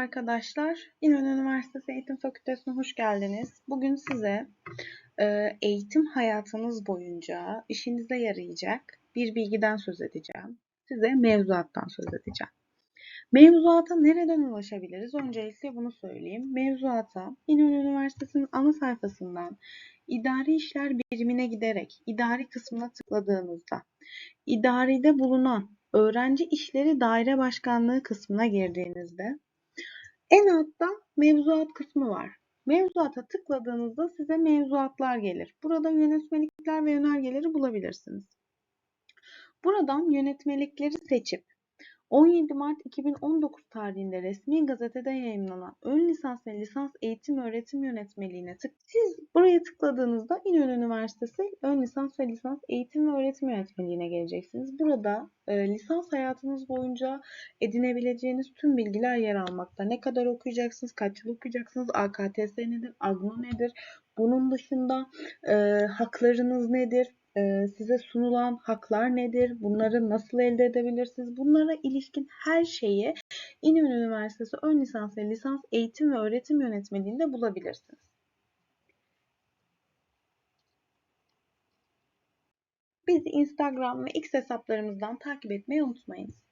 arkadaşlar. İnönü Üniversitesi Eğitim Fakültesi'ne hoş geldiniz. Bugün size e, eğitim hayatınız boyunca işinize yarayacak bir bilgiden söz edeceğim. Size mevzuattan söz edeceğim. Mevzuata nereden ulaşabiliriz? Öncelikle bunu söyleyeyim. Mevzuata İnönü Üniversitesi'nin ana sayfasından idari işler birimine giderek idari kısmına tıkladığınızda idaride bulunan öğrenci işleri daire başkanlığı kısmına girdiğinizde en altta mevzuat kısmı var. Mevzuata tıkladığınızda size mevzuatlar gelir. Burada yönetmelikler ve yönergeleri bulabilirsiniz. Buradan yönetmelikleri seçip 17 Mart 2019 tarihinde resmi gazetede yayınlanan ön lisans ve lisans eğitim öğretim yönetmeliğine tık. Siz buraya tıkladığınızda İnönü Üniversitesi ön lisans ve lisans eğitim ve öğretim yönetmeliğine geleceksiniz. Burada e, lisans hayatınız boyunca edinebileceğiniz tüm bilgiler yer almakta. Ne kadar okuyacaksınız, kaç yıl okuyacaksınız, AKTS nedir, AGNO nedir? Bunun dışında e, haklarınız nedir? Ee, size sunulan haklar nedir? Bunları nasıl elde edebilirsiniz? Bunlara ilişkin her şeyi İnönü Üniversitesi ön lisans ve lisans eğitim ve öğretim yönetmeliğinde bulabilirsiniz. Bizi Instagram ve X hesaplarımızdan takip etmeyi unutmayınız.